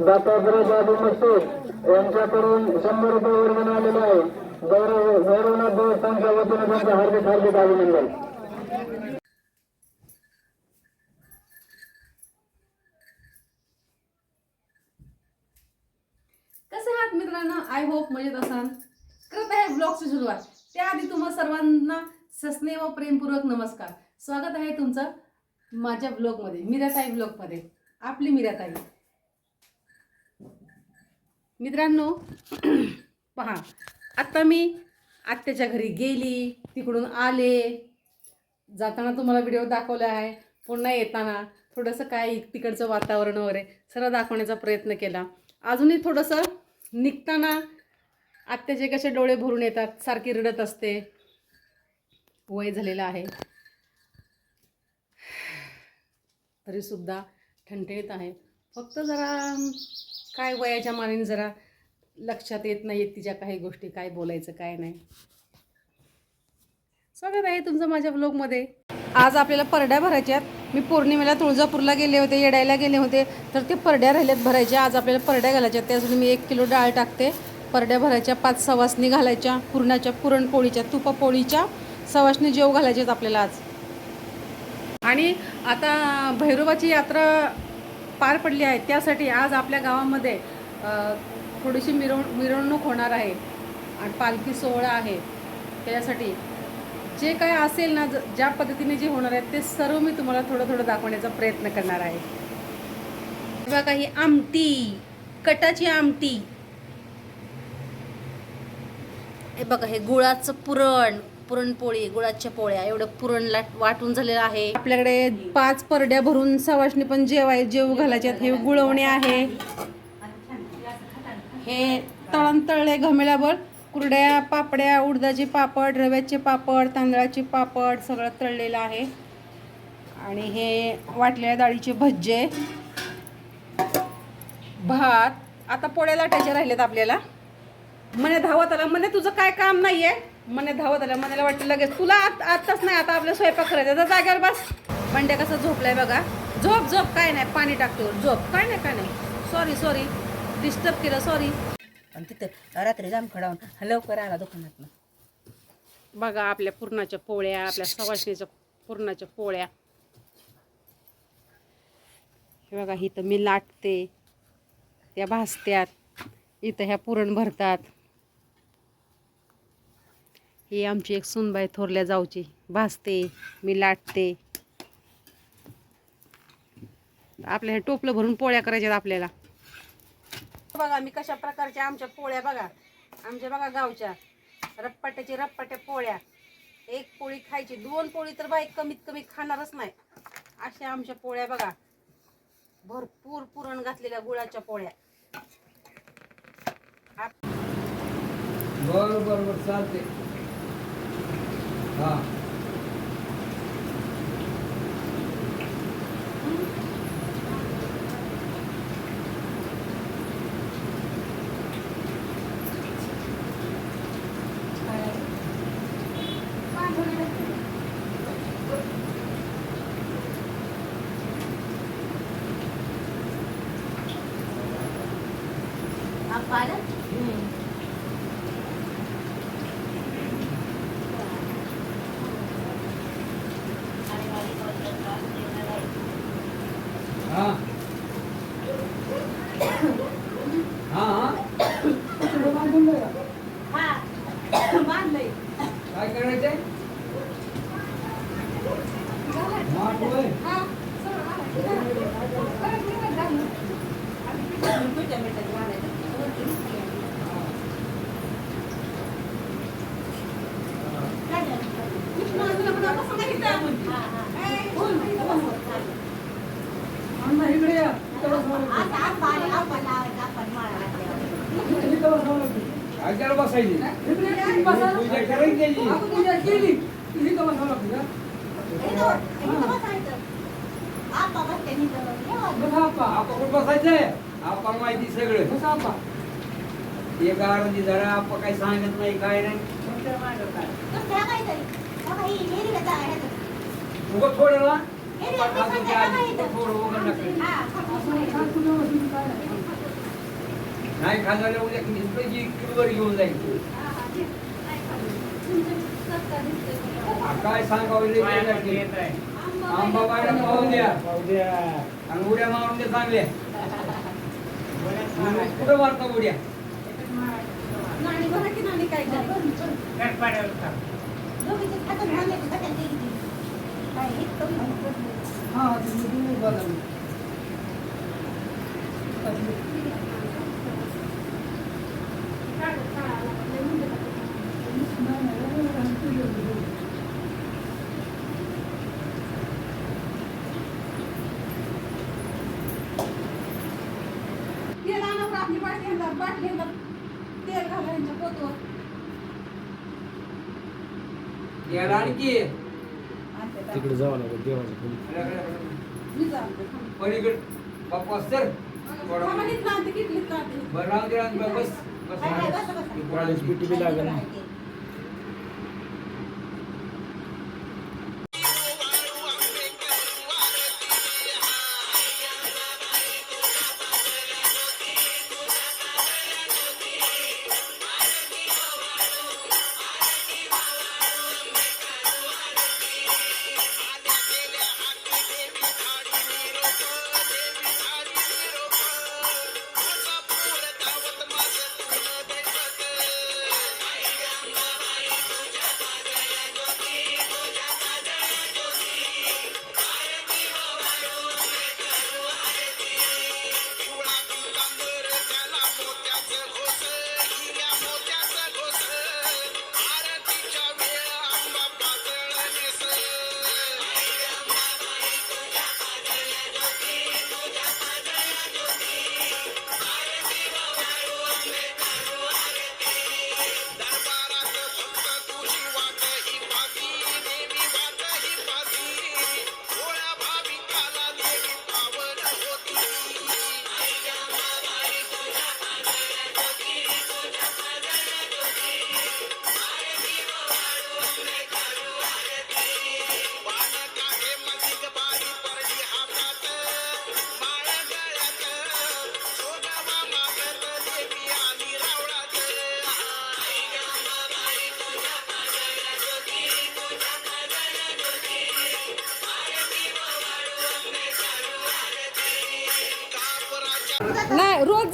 दत्तात्रय बाबू मस्तूर यांच्याकडून शंभर रुपये वर्गण आलेले आहे गौरव गौरवनाथ देवस्थानच्या वतीने त्यांचं हार्दिक कसे आहात आय होप मजेत असाल. करत आहे ब्लॉगची सुरुवात. त्याआधी तुम्हा सर्वांना सस्ने व प्रेमपूर्वक नमस्कार. स्वागत आहे तुमचं माझ्या ब्लॉगमध्ये मीराताई ब्लॉगमध्ये आपली मीराताई. मित्रांनो पहा आत्ता मी आत्याच्या घरी गेली तिकडून आले. जाताना तुम्हाला व्हिडिओ दाखवला आहे. पुन्हा येताना थोडंसं काय तिकडचं वातावरण वगैरे सर्व दाखवण्याचा प्रयत्न केला. अजूनही थोडंसं निघताना आत्याचे कसे डोळे भरून येतात सारखी रडत असते. वय झालेलं आहे. तरीसुद्धा ठणठणीत आहे. फक्त जरा काय वयाच्या मानेने जरा लक्षात येत नाही आहेत तिच्या काही गोष्टी काय बोलायचं काय नाही. स्वागत आहे तुमचं माझ्या ब्लॉगमध्ये आज आपल्याला परड्या भरायच्या आहेत. मी पौर्णिमेला तुळजापूरला गेले होते येडायला गेले होते तर ते परड्या राहिल्यात भरायच्या आज आपल्याला परड्या घालायच्या आहेत. त्यासाठी मी एक किलो डाळ टाकते. परड्या भरायच्या पाच सवासनी घालायच्या पुरणाच्या पुरणपोळीच्या तुपापोळीच्या सवासनी जेव घालायचे आहेत आपल्याला आज. आणि आता भैरोबाची यात्रा पार पडली आहे. त्यासाठी आज आपल्या गावामध्ये थोडीशी मिरव मिरवणूक होणार आहे. आणि पालखी सोहळा आहे. त्यासाठी जे काय असेल ना ज- ज्या पद्धतीने जे होणार आहे ते सर्व मी तुम्हाला थोडं थोडं दाखवण्याचा प्रयत्न करणार आहे. बघा ही आमटी कटाची आमटी. हे बघा हे गुळाचं पुरण पुरणपोळी गुळाच्या पोळ्या एवढं पुरणला वाटून झालेलं आहे. आपल्याकडे पाच परड्या भरून सवाशणी पण जेवाय जेव घालायच्यात हे गुळवणे आहे. हे तळण तळले घमेल्यावर कुरड्या पापड्या उडदाचे पापड रव्याचे पापड तांदळाचे पापड सगळं तळलेलं आहे. आणि हे वाटलेल्या डाळीचे भज्जे भात आता पोळ्या लाटायच्या राहिलेत आपल्याला. मने धावत आला म्हणे तुझं काय काम नाहीये? म्हणे धावत आला मनाला वाटलं लगेच तुला आत आत्ताच नाही आता आपल्या स्वयंपाक करायचा तर जागेवर बस. बंड्या कसं झोपलाय बघा. झोप झोप काय नाही पाणी टाकतो. झोप काय नाही काय नाही. सॉरी सॉरी डिस्टर्ब केलं सॉरी आणि तिथं रात्री जाम खडावून लवकर आला दुकानात बघा आपल्या पुरणाच्या पोळ्या आपल्या सवाशणीच्या पुरणाच्या पोळ्या. हे बघा इथं मी लाटते त्या भाजत्यात इथं ह्या पुरण भरतात. ही आमची एक सुनबाई थोरल्या जाऊची भाजते मी लाटते. आपल्या हे टोपलं भरून पोळ्या करायच्यात आपल्याला. बघा मी कशा प्रकारच्या आमच्या पोळ्या बघा. आमच्या बघा गावच्या. रप्पाट्याची रप्पाट्या पोळ्या. एक पोळी खायची. दोन पोळी तर बाई कमीत कमी खाणारच नाही. अशा आमच्या पोळ्या बघा. भरपूर पुरण घातलेल्या गुळाच्या पोळ्या. बरोबर चालते हा हा काय करायचंय माठ होय अण्णा इकडे या इकडे बसा. इकडे बसा. काय त्याला बसायची पूजा करायची त्याची. बसा आपा आपा कुठं बसायचंय आपा माहिती सगळं बसा आपा एक आरती जरा आपा काही सांगत नाही काय नाही उगं थोडं ना आपा खातो की आधी उगं थोडं उगं नका नाही खाल्लं उद्या किती? किलोवर घेऊन जाईल काय सांगावं. आंबा बायला पाहू द्या. आणि उड्या मारून दे चांगल्या. कुठं मारता उड्या? नाणी बघा की नाणी काय हा तुम्ही बघा तेल आणा आपली बाटली बाटली तेल घाला यांच्या पोतवर याला आणखी तिकडे जावं लागेल देवाच्या पलीकड. बाप्पा सर. आणते, आणते. बरं राहून दे बस बस. पिटी बी लागेल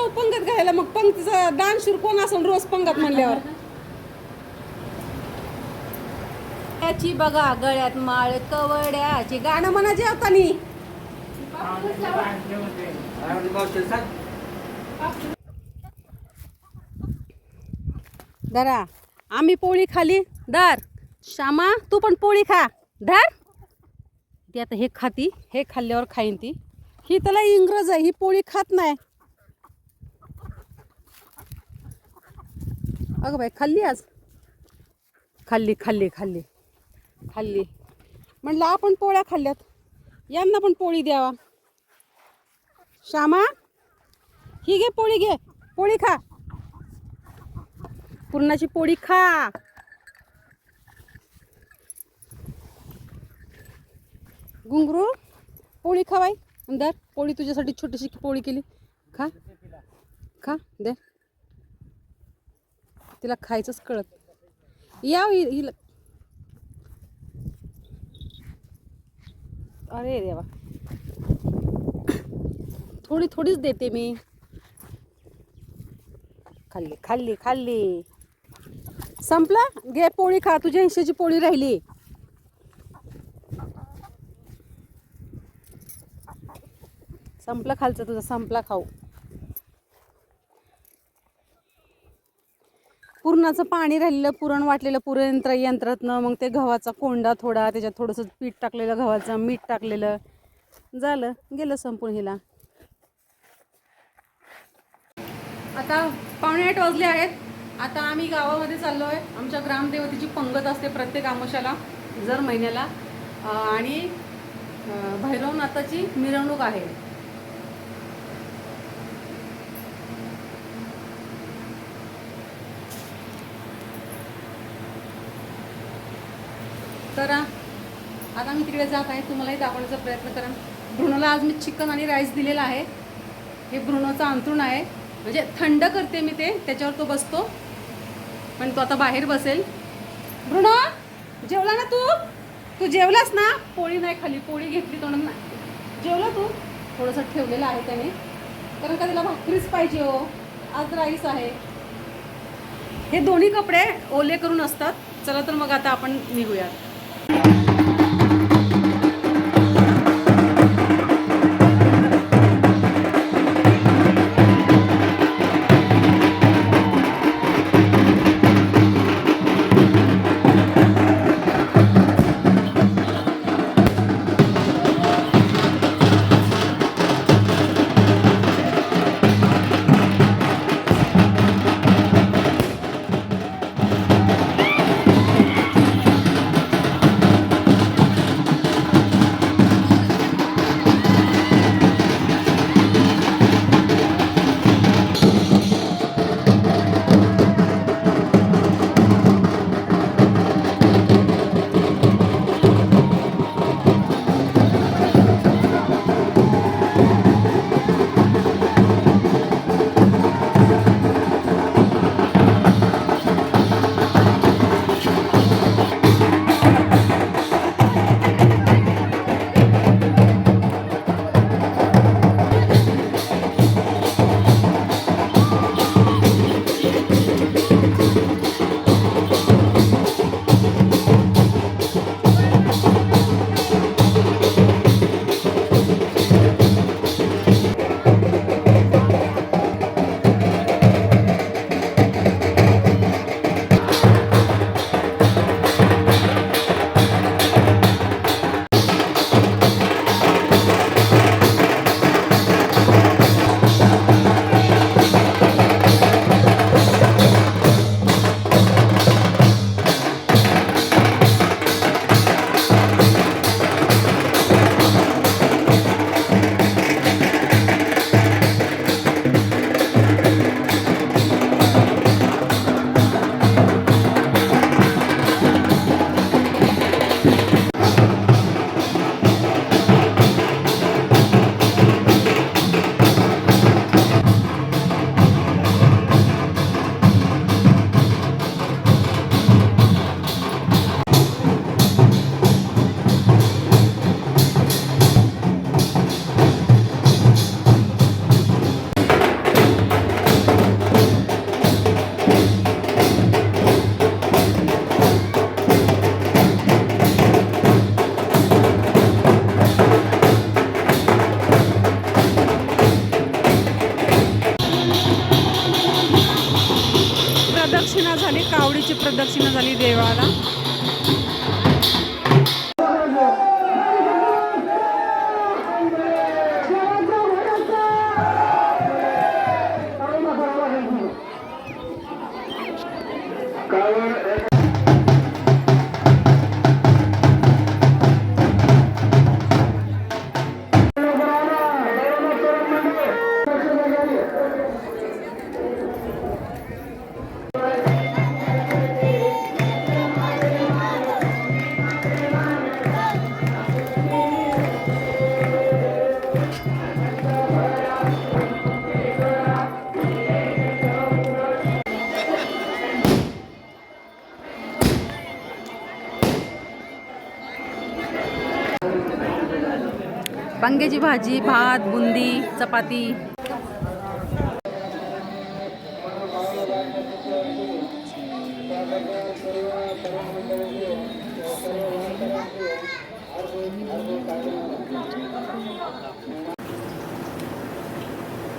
जाऊ पंगत घ्यायला मग पंक्तीचा दानशूर कोण असेल रोज पंगत म्हणल्यावर? याची बघा गळ्यात माळ कवड्याची गाणं म्हणा जेवतानी. दरा आम्ही पोळी खाली. दर श्यामा तू पण पोळी खा. धर. ती आता हे खाती हे खाल्ल्यावर खाईन ती. ही त्याला इंग्रज आहे ही पोळी खात नाही. अगं बाई खाल्ली आज. खाल्ली खाल्ली खाल्ली. खाल्ली. म्हणलं आपण पोळ्या खाल्ल्यात. यांना पण पोळी द्यावा. श्यामा ही घे पोळी घे. पोळी खा. पुरणाची पोळी खा. घुंगरू पोळी खा बाई. अंदर पोळी तुझ्यासाठी छोटीशी पोळी केली. खा. खा दे. तिला खायचंच कळत या हिला अरे देवा. थोडी थोडीच देते मी. खाल्ली खाल्ली खाल्ली. संपला? घे पोळी खा तुझ्या हिशेची पोळी राहिली. संपला खालचं तुझा संपला खाऊ. पुरणाचं पाणी राहिलेलं पुरण वाटलेलं पुरण यंत्र यंत्रातनं मग ते गव्हाचा कोंडा थोडा त्याच्यात थोडंसं पीठ टाकलेलं गव्हाचं मीठ टाकलेलं. झालं गेलं संपूर्ण हिला. आता पावणे आठ वाजले आहेत. आता आम्ही गावामध्ये चाललो आहे आमच्या ग्रामदेवतेची पंगत असते प्रत्येक आमोशाला जर महिन्याला. आणि भैरवनाथाची मिरवणूक आहे. तर आता मी तिकडे जात आहे तुम्हालाही दाखवण्याचा प्रयत्न करा. भ्रूणाला आज मी चिकन आणि राईस दिलेला आहे. हे भ्रूणाचं अंथरूण आहे. म्हणजे थंड करते मी ते त्याच्यावर तो बसतो. पण तो आता बाहेर बसेल. भ्रूण जेवला ना तू? तू जेवलास ना? पोळी नाही खाली पोळी घेतली तोंड ना जेवला तू? थोडंसं ठेवलेलं आहे त्याने. कारण का त्याला भाकरीच पाहिजे हो. आज राईस आहे. हे दोन्ही कपडे ओले करून असतात. चला तर मग आता आपण निघूयात. वांग्याची भाजी भात बुंदी चपाती.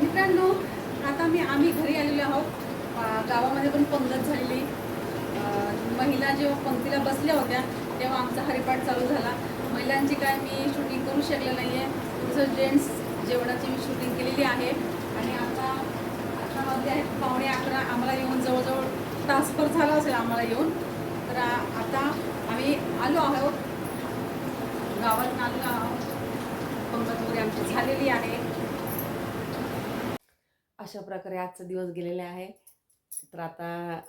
मित्रांनो आता मी आम्ही घरी आलेलो आहोत. गावामध्ये पण पंगत झालेली. महिला जेव्हा पंक्तीला बसल्या होत्या तेव्हा आमचा हरिपाठ चालू झाला. महिलांची काय मी शूटिंग करू शकले नाही आहे तुमचं जेंट्स जेवणाची मी शूटिंग केलेली आहे. आणि आता अकरा वाजले आहेत पावणे अकरा आम्हाला येऊन जवळजवळ तासभर झाला असेल आम्हाला येऊन. तर आता आम्ही आलो आहोत. गावात आलो आहोत. पंगत आमची झालेली आहे. अशा प्रकारे आजचा दिवस गेलेला आहे. तर आता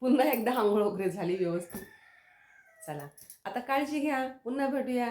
पुन्हा एकदा आंघोळ वगैरे झाली व्यवस्थित. चला आता काळजी घ्या. पुन्हा भेटूया.